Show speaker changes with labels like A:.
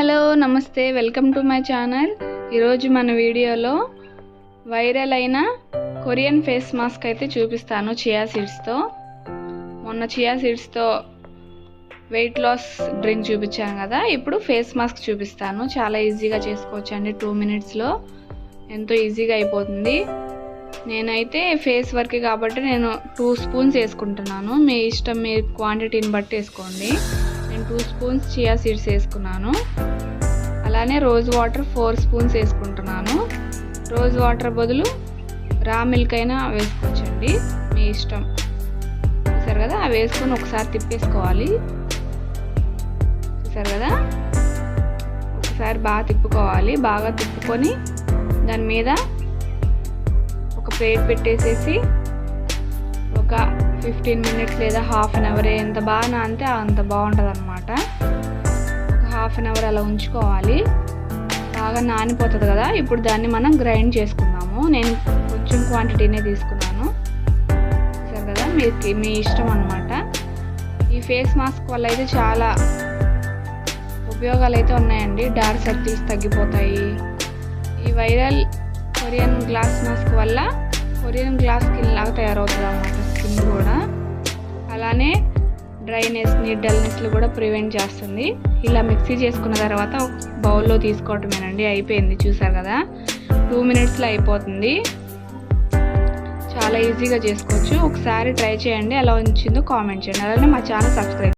A: Hello నమస్తే welcome to my channel. ఈరోజు మన వీడియోలో వైరల్ అయిన కొరియన్ ఫేస్ మాస్క్ అయితే చూపిస్తాను చియా సీడ్స్తో. మొన్న చియా సీడ్స్తో వెయిట్ లాస్ డ్రింక్ చూపించాను కదా ఇప్పుడు ఫేస్ మాస్క్ చూపిస్తాను. చాలా ఈజీగా చేసుకోవచ్చు అండి టూ మినిట్స్లో. ఎంతో ఈజీగా అయిపోతుంది. నేనైతే ఫేస్ వర్క్ కాబట్టి నేను టూ స్పూన్స్ వేసుకుంటున్నాను. మీ ఇష్టం మీ క్వాంటిటీని బట్టి వేసుకోండి. నేను టూ స్పూన్స్ చియా సీడ్స్ వేసుకున్నాను. అలానే రోజ్ వాటర్ ఫోర్ స్పూన్స్ వేసుకుంటున్నాను. రోజ్ వాటర్ బదులు రా మిల్క్ అయినా వేసుకోవచ్చండి మీ ఇష్టం. చూసారు కదా అవి వేసుకొని ఒకసారి తిప్పేసుకోవాలి. చూసారు కదా? ఒకసారి బాగా తిప్పుకోవాలి. బాగా తిప్పుకొని దాని మీద ఒక ప్లేట్ పెట్టేసేసి ఫిఫ్టీన్ మినిట్స్ లేదా హాఫ్ అన్ అవర్ ఎంత బాగా నానితే అంత బాగుంటుంది అనమాట హాఫ్ అన్ అవర్ అలా ఉంచుకోవాలి. బాగా నానిపోతుంది కదా ఇప్పుడు దాన్ని మనం గ్రైండ్ చేసుకుందాము. నేను కొంచెం క్వాంటిటీనే తీసుకున్నాను. సరే కదా మీకు మీ ఇష్టం అనమాట ఈ ఫేస్ మాస్క్ వల్ల అయితే చాలా ఉపయోగాలు అయితే ఉన్నాయండి. డార్క్ సర్కిల్స్ తగ్గిపోతాయి. ఈ వైరల్ కొరియన్ గ్లాస్ మాస్క్ వల్ల కొరియన్ గ్లాస్ స్కిన్ లాగా తయారవుతుంది అలానే డ్రైనెస్ని డల్నెస్లు కూడా ప్రివెంట్ చేస్తుంది. ఇలా మిక్సీ చేసుకున్న తర్వాత బౌల్లో తీసుకోవటమేనండి అయిపోయింది. చూసారు కదా? టూ మినిట్స్లో అయిపోతుంది. చాలా ఈజీగా చేసుకోవచ్చు. ఒకసారి ట్రై చేయండి. ఎలా ఉంచిందో కామెంట్ చేయండి. అలానే మా ఛానల్ సబ్స్క్రైబ్